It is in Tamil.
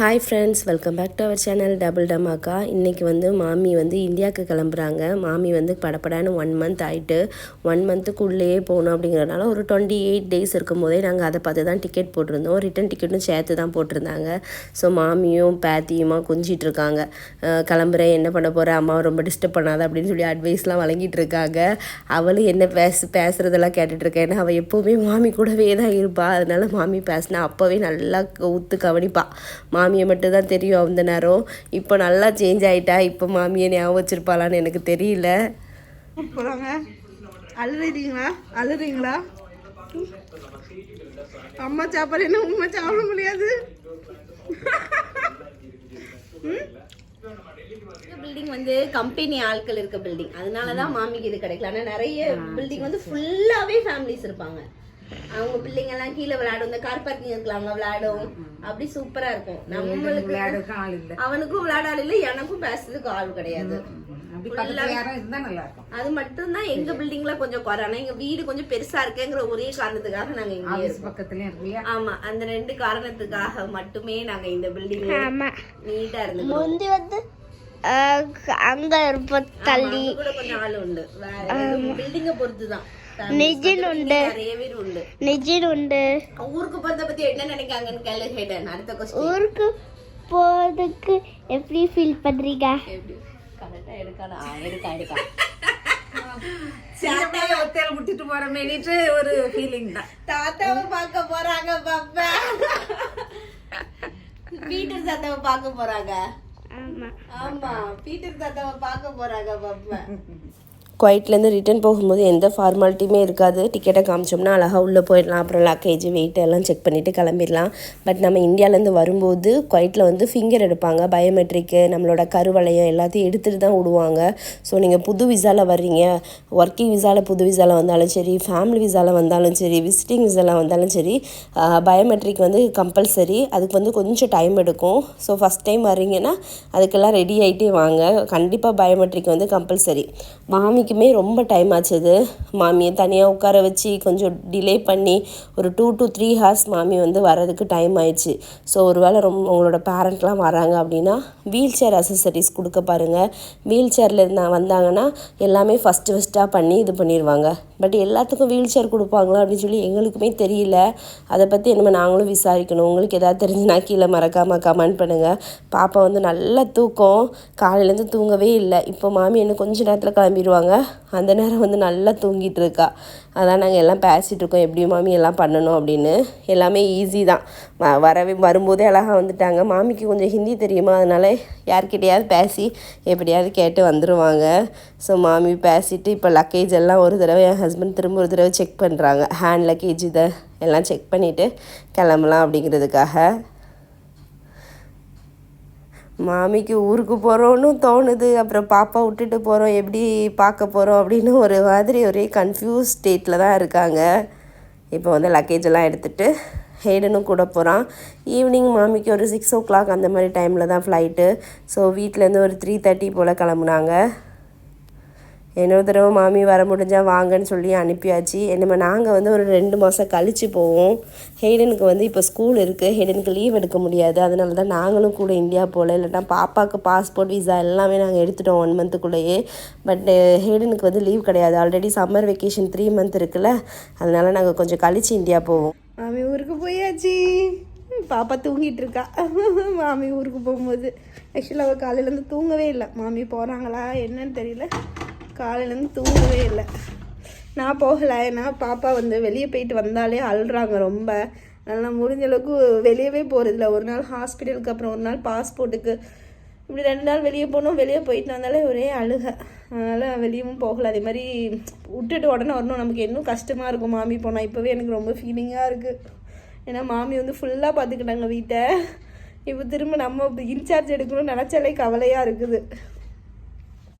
Hi friends welcome back to our channel double dhamaka இன்றைக்கி வந்து மாமி வந்து இந்தியாவுக்கு கிளம்புறாங்க. மாமி வந்து படப்படான்னு ஒன் மந்த் ஆகிட்டு ஒன் மந்த்துக்குள்ளேயே போகணும் அப்படிங்கிறனால ஒரு டுவெண்ட்டி எயிட் டேஸ் இருக்கும்போதே நாங்கள் அதை பார்த்து தான் டிக்கெட் போட்டிருந்தோம். ரிட்டன் டிக்கெட்டும் சேர்த்து தான் போட்டிருந்தாங்க. ஸோ மாமியும் பேத்தியுமா கொஞ்சிட்டு இருக்காங்க. கிளம்புறேன் என்ன பண்ண போகிறேன் அம்மாவை ரொம்ப டிஸ்டர்ப் பண்ணாத அப்படின்னு சொல்லி அட்வைஸ்லாம் வழங்கிட்டு இருக்காங்க. அவளும் என்ன பேச பேசுகிறதெல்லாம் கேட்டுட்ருக்கேன் ஏன்னா அவள் எப்போவுமே மாமி கூடவே தான் இருப்பாள் அதனால மாமி பேசினா அப்போவே நல்லா ஊத்து மாமி மாமியை மட்டும் தான் தெரியும் அந்த நேரம். இப்போ நல்லா சேஞ்ச் ஆயிட்டா இப்போ மாமியை ஞாபகம் வச்சிருப்பாளான்னு எனக்கு தெரியல. போகிறாங்க அழுறீங்களா அழுறீங்களா அம்மா சாப்பாடு என்ன? உண்மை சாப்பிட முடியாது. பில்டிங் வந்து கம்பெனி ஆட்கள் இருக்க பில்டிங் அதனால தான் மாமிக்கு இது கிடைக்கல. ஆனால் நிறைய பில்டிங் வந்து ஃபுல்லாகவே ஃபேமிலிஸ் இருப்பாங்க. அவங்க பிள்ளைங்க எல்லாம் கீழே விளையாடும் இந்த கார் பார்க்கிங் இருக்கலாம் அவங்க விளையாடும். அப்படி சூப்பரா இருக்கும். நம்மளுக்கு அவனுக்கும் விளையாட ஆள் இல்லை. எனக்கும் பேசுறதுக்கு ஆள் கிடையாது. இருந்தா அது மட்டும்தான் எங்க பில்டிங்ல கொஞ்சம் குறை. எங்க வீடு கொஞ்சம் பெருசா இருக்குங்கிற ஒரே காரணத்துக்காக நாங்க இங்கே இல்லையா? ஆமா அந்த ரெண்டு காரணத்துக்காக மட்டுமே நாங்க இந்த பில்டிங் நீட்டா இருந்தோம் முந்தி வந்து அங்க இருப்போம் தள்ளி. கூட கொஞ்சம் ஆள் உண்டு. வேற பில்டிங்க பொறுத்து தான் நிஜின் உண்டு. நிறைய பேர் உண்டு. நிஜின் உண்டு. ஊருக்கு போறத பத்தி என்ன நினைக்காங்கன்னு கேளு ஹேடன். அடுத்த கொஸ்டின் ஊருக்கு போறதுக்கு எப்படி ஃபீல் பண்றீங்க? கரெக்டா எடுக்கலாம் எடுக்கா எடுக்கா. சின்னப்பைய ஒத்தையில விட்டுட்டு போற மேனிட்டு ஒரு ஃபீலிங் தான். தாத்தாவை பார்க்க போறாங்க பாப்பா. பீட்டர் தாத்தாவை பார்க்க போறாங்க. ஆமா. ஆமா பீட்டர் தாத்தாவை பார்க்க போறாங்க பாப்பா. குவைட்லேருந்து ரிட்டர்ன் போகும்போது எந்த ஃபார்மாலிட்டியுமே இருக்காது. டிக்கெட்டை காமிச்சோம்னா அழகாக உள்ளே போயிடலாம். அப்புறம் லக்கேஜ் வெயிட் எல்லாம் செக் பண்ணிவிட்டு கிளம்பிடலாம். பட் நம்ம இந்தியாவிலேருந்து வரும்போது குவைட்டில் வந்து ஃபிங்கர் எடுப்பாங்க. பயோமெட்ரிக்கு நம்மளோட கருவளையம் எல்லாத்தையும் எடுத்துகிட்டு தான் விடுவாங்க. ஸோ நீங்கள் புது விசாவில் வர்றீங்க. ஒர்க்கிங் விசாவில் புது விசாவில் வந்தாலும் சரி ஃபேமிலி விசாவில் வந்தாலும் சரி விசிட்டிங் விசாவில் வந்தாலும் சரி பயோமெட்ரிக் வந்து கம்பல்சரி அதுக்கு வந்து கொஞ்சம் டைம் எடுக்கும். ஸோ ஃபஸ்ட் டைம் வர்றீங்கன்னா அதுக்கெல்லாம் ரெடி ஆகிட்டே வாங்க. கண்டிப்பாக பயோமெட்ரிக் வந்து கம்பல்சரி வரைக்குமே ரொம்ப டைம் ஆச்சுது. மாமியை தனியாக உட்கார வச்சு கொஞ்சம் டிலே பண்ணி ஒரு டூ டு த்ரீ ஹார்ஸ் மாமி வந்து வர்றதுக்கு டைம் ஆயிடுச்சு. ஸோ ஒரு வேளை ரொம்ப உங்களோட பேரண்ட்லாம் வராங்க அப்படின்னா வீல் சேர் அசசரிஸ் கொடுக்க பாருங்கள் வீல் சேரில் இருந்தா வந்தாங்கன்னா எல்லாமே ஃபஸ்ட்டு ஃபஸ்ட்டாக பண்ணி இது பண்ணிடுவாங்க பட் எல்லாத்துக்கும் வீல் சேர் கொடுப்பாங்களா அப்படின்னு சொல்லி எங்களுக்குமே தெரியல. அதை பற்றி என்னமோ நாங்களும் விசாரிக்கணும். உங்களுக்கு எதாவது தெரிஞ்சுனா கீழே மறக்காமல் கமெண்ட் பண்ணுங்கள் பாப்பா வந்து நல்லா தூக்கம். காலையிலேருந்து தூங்கவே இல்லை. இப்போ மாமி என்ன கொஞ்ச நேரத்தில் கிளம்பிடுவாங்க அந்த நேரம் வந்து நல்லா தூங்கிட்டு இருக்கா. அதான் நாங்கள் எல்லாம் பேசிகிட்டு இருக்கோம். எப்படி மாமி எல்லாம் பண்ணணும் அப்படின்னு. எல்லாமே ஈஸி தான். வ- வரவே வரும்போதே அழகாக வந்துட்டாங்க. மாமிக்கு கொஞ்சம் ஹிந்தி தெரியுமா? அதனால யார்கிட்டையாவது பேசி எப்படியாவது கேட்டு வந்துடுவாங்க ஸோ மாமி பேசிட்டு இப்போ லக்கேஜ் எல்லாம் ஒரு தடவை என் ஹஸ்பண்ட் திரும்ப ஒரு தடவை செக் பண்ணுறாங்க ஹேண்ட் லக்கேஜ் இதை எல்லாம் செக் பண்ணிவிட்டு கிளம்பலாம் அப்படிங்கிறதுக்காக. மாமிக்கு ஊருக்கு போகிறோன்னு தோணுது. அப்புறம் பாப்பா விட்டுட்டு போகிறோம் எப்படி பார்க்க போகிறோம் அப்படின்னு ஒரு மாதிரி ஒரே கன்ஃபியூஸ் ஸ்டேட்டில் தான் இருக்காங்க. இப்போ வந்து லக்கேஜ் எல்லாம் எடுத்துகிட்டு ஹேடனும் கூட போகிறான் ஈவினிங் மாமிக்கு ஒரு சிக்ஸ் ஓ கிளாக் அந்த மாதிரி டைமில் தான் ஃப்ளைட்டு ஸோ வீட்டிலேருந்து ஒரு த்ரீ தேர்ட்டி போல் கிளம்புனாங்க. இன்னொரு தடவை மாமி வர முடிஞ்சால் வாங்கன்னு சொல்லி அனுப்பியாச்சு. என்னமோ நாங்கள் வந்து ஒரு ரெண்டு மாதம் கழித்து போவோம். ஹெய்டனுக்கு வந்து இப்போ ஸ்கூல் இருக்குது ஹெய்டனுக்கு லீவ் எடுக்க முடியாது. அதனால தான் நாங்களும் கூட இந்தியா போகல இல்லைன்னா பாப்பாவுக்கு பாஸ்போர்ட் விசா எல்லாமே நாங்கள் எடுத்துட்டோம் ஒன் மந்த்துக்குள்ளேயே பட் ஹெய்டனுக்கு வந்து லீவ் கிடையாது. Already summer vacation three month இருக்குல்ல. அதனால் நாங்கள் கொஞ்சம் கழித்து இந்தியா போவோம். மாமி ஊருக்கு போயாச்சு. பாப்பா தூங்கிட்டு இருக்கா. மாமி ஊருக்கு போகும்போது. ஆக்சுவலாக அவள் காலையிலேருந்து தூங்கவே இல்லை. மாமி போகிறாங்களா என்னன்னு தெரியல. காலையிலேருந்து தூங்கவே இல்லை. நான் போகலை. ஏன்னா பாப்பா வந்து வெளியே போயிட்டு வந்தாலே அழுறாங்க ரொம்ப. நல்லா முடிஞ்ச அளவுக்கு வெளியவே போகிறதில்ல ஒரு நாள் ஹாஸ்பிட்டலுக்கு அப்புறம் ஒரு நாள் பாஸ்போர்ட்டுக்கு. இப்படி ரெண்டு நாள் வெளியே போனோம். வெளியே போயிட்டு வந்தாலே ஒரே அழுக. அதனால் வெளியவும் போகல. அதே மாதிரி விட்டுட்டு உடனே வரணும். நமக்கு இன்னும் கஷ்டமாக இருக்கும். மாமி போனால் இப்போவே எனக்கு ரொம்ப ஃபீலிங்காக இருக்குது ஏன்னா மாமி வந்து ஃபுல்லாக பார்த்துக்கிட்டாங்க வீட்டை. இப்போ திரும்ப நம்ம இன்சார்ஜ் எடுக்கணும்னு நினச்சாலே கவலையாக இருக்குது.